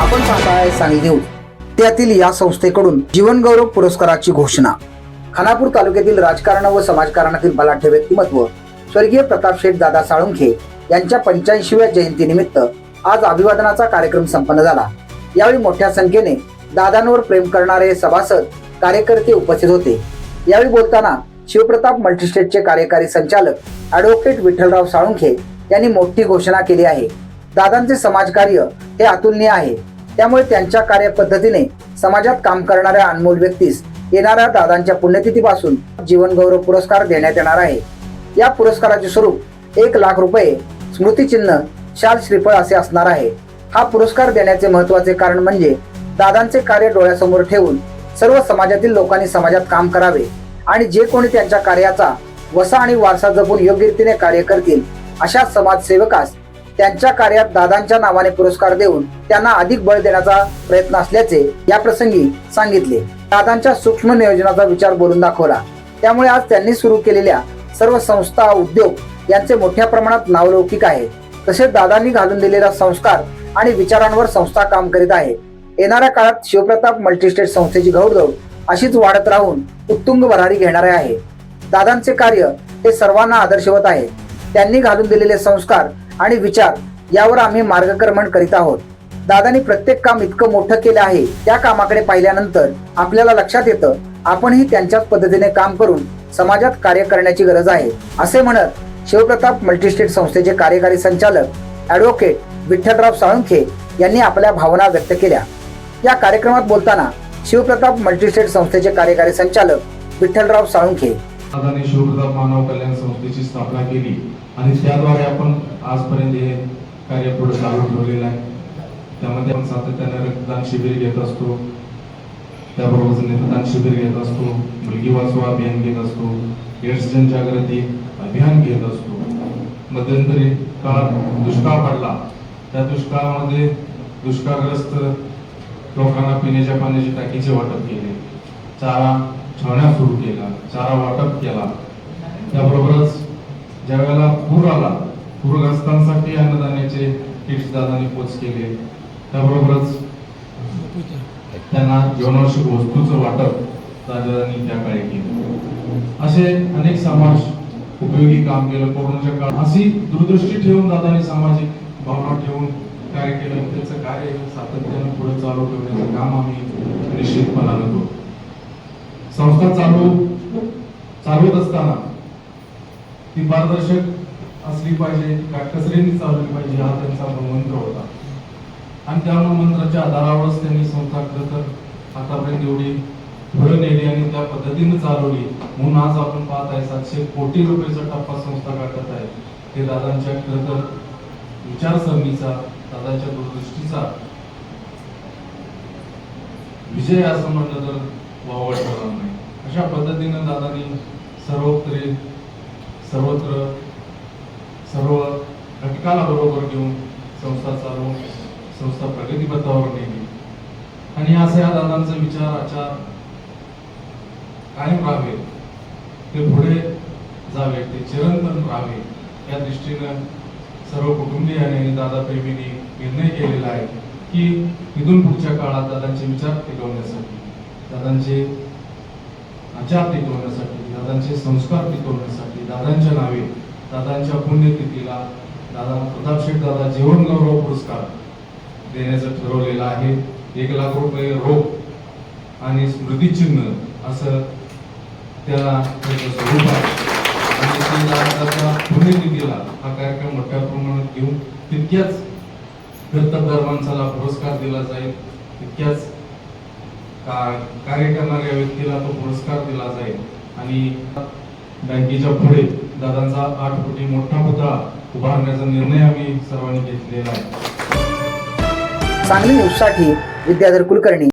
आपण पाहताय सांगली न्यूज त्यातील या संस्थेकडून जीवनगौरव पुरस्काराची घोषणा. खानापूर तालुक्यातील राजकारण व समाजकारणातील बलाढ्य व्यक्तिमत्व स्वर्गीय प्रताप शेठ दादा साळुंखे यांच्या पंच्याऐंशीव्या जयंतीनिमित्त आज अभिवादनाचा कार्यक्रम संपन्न झाला. यावेळी मोठ्या संख्येने दादांवर प्रेम करणारे सभासद कार्यकर्ते उपस्थित होते. यावेळी बोलताना शिवप्रताप मल्टीस्टेटचे कार्यकारी संचालक ॲडव्होकेट विठ्ठलराव साळुंखे यांनी मोठी घोषणा केली आहे. दादांचे समाजकार्य हे अतुलनीय आहे. त्यामुळे त्यांच्या कार्यपद्धतीने समाजात काम करणाऱ्या अनमोल व्यक्तीस येणाऱ्या दादांच्या पुण्यतिथीपासून जीवनगौरव पुरस्कार देण्यात येणार आहे. या पुरस्काराचे स्वरूप एक लाख रुपये स्मृतिचिन्ह शाल श्रीफळ असे असणार आहे. हा पुरस्कार देण्याचे महत्त्वाचे कारण म्हणजे दादांचे कार्य डोळ्यासमोर ठेवून सर्व समाजातील लोकांनी समाजात काम करावे आणि जे कोणी त्यांच्या कार्याचा वसा आणि वारसा जपून योग्य रीतीने कार्य करतील अशा समाजसेवकास त्यांच्या कार्यात दादांच्या नावाने पुरस्कार देऊन त्यांना अधिक बळ देण्याचा प्रयत्न असल्याचे या प्रसंगी सांगितले. दादांच्या सूक्ष्म नियोजनाचा विचार बोलून दाखवला. त्यामुळे आज त्यांनी सुरू केलेल्या सर्व संस्था उद्योग यांचे मोठ्या प्रमाणात नावलौकिक आहे. तसेच दादांनी घालून दिलेला संस्कार आणि विचारांवर संस्था काम करीत आहे. येणाऱ्या काळात शिवप्रताप मल्टीस्टेट संस्थेची घौडदौड अशीच वाढत राहून उत्तुंग भरारी घेणारे आहे. दादांचे कार्य हे सर्वांना आदर्शवत आहे. त्यांनी घालून दिलेले संस्कार आणि विचार यावर आम्ही मार्गक्रमण करीत आहोत. दादांनी प्रत्येक काम इतकं मोठं केलं आहे त्या कामाकडे पाहिल्यानंतर आपल्याला लक्षात येतं आपणही त्यांच्याच पद्धतीने काम करून समाजात कार्य करण्याची गरज आहे असे म्हणत शिवप्रताप मल्टीस्टेट संस्थेचे कार्यकारी संचालक ॲडव्होकेट विठ्ठलराव साळुंखे यांनी आपल्या भावना व्यक्त केल्या. या कार्यक्रमात बोलताना शिवप्रताप मल्टीस्टेट संस्थेचे कार्यकारी संचालक विठ्ठलराव साळुंखे. शिवप्रताप मानव कल्याण संस्थेची स्थापना केली. आणि त्याद्वारे आपण आजपर्यंत हे कार्य पुढे चालू ठेवलेलं आहे. त्यामध्ये आपण सातत्याने रक्तदान शिबिर घेत असतो. त्याबरोबर नेत्रदान शिबिर घेत असतो. मुलगी वाचवा अभियान घेत असतो. एड्स जनजागृती अभियान घेत असतो. मध्यंतरी काळात दुष्काळ पडला. त्या दुष्काळामध्ये दुष्काळग्रस्त लोकांना पिण्याच्या पाण्याची टाकीचे वाटप केले. चारा छावण्या सुरू केला चारा वाटप केला. त्याबरोबरच ज्या वेळेला पूर आला पूरग्रस्तांसाठी अन्नधान्याचे किट्स दादांनी पोच केले. त्याबरोबरच त्यांना जीवनावश्यक वस्तूचं वाटप दादानी त्या काळी केलं. असे अनेक समाज उपयोगी काम केलं कोरोनाच्या काळात. अशी दूरदृष्टी ठेवून दादानी सामाजिक भावना ठेवून कार्य केलं त्याचं कार्य सातत्यानं पुढे चालू ठेवण्याचं काम आम्ही निश्चितपणानं करू संस्था चालू चालवत असताना ती पारदर्शक असली पाहिजे काटकसरीने चालवली पाहिजे हा त्यांचा मंत्र होता. आणि त्या मंत्राच्या आधारावरच त्यांनी संस्था खरं तर आतापर्यंत एवढी पुढे नेली आणि त्या पद्धतीने चालवली. म्हणून आज आपण पाहत आहे सातशे कोटी रुपयाचा टप्पा संस्था गाठत आहे. हे दादांच्या खरं तर विचारसरणीचा दादांच्या दूरदृष्टीचा विजय असं म्हटलं तर वावड ठरणार नाही. अशा पद्धतीनं दादांनी सर्वत्र सर्वत्र निकालाबरोबर घेऊन संस्था चालवून संस्था प्रगतीपथावर नेली. आणि असे या दादांचे विचार आचार कायम राहावे ते पुढे जावे ते चिरंतन राहावे या दृष्टीनं सर्व कुटुंबियाने दादा प्रेमींनी निर्णय केलेला आहे की इथून पुढच्या काळात दादांचे विचार टिकवण्यासाठी दादांचे आचार टिकवण्यासाठी दादांचे संस्कार टिकवण्यासाठी दादांच्या नावे दादांच्या पुण्यतिथीला दादा प्रतापशेठ दादा जीवन गौरव पुरस्कार देण्याचं ठरवलेलं आहे. एक लाख रुपये रोख आणि स्मृतिचिन्ह असं त्याला त्याचं स्वरूप आहे. आणि निधीला हा कार्यक्रम मोठ्या प्रमाणात घेऊन तितक्याच कर्तबदार माणसाला पुरस्कार दिला जाईल. तितक्याच का- कार्य करणाऱ्या व्यक्तीला तो पुरस्कार दिला जाईल. आणि बँकेच्या पुढे दादांचा आठ कोटी मोठा पुतळा उभारण्याचा निर्णय आम्ही सर्वांनी घेतलेला आहे. सांगली न्यूजसाठी विद्याधर कुलकर्णी.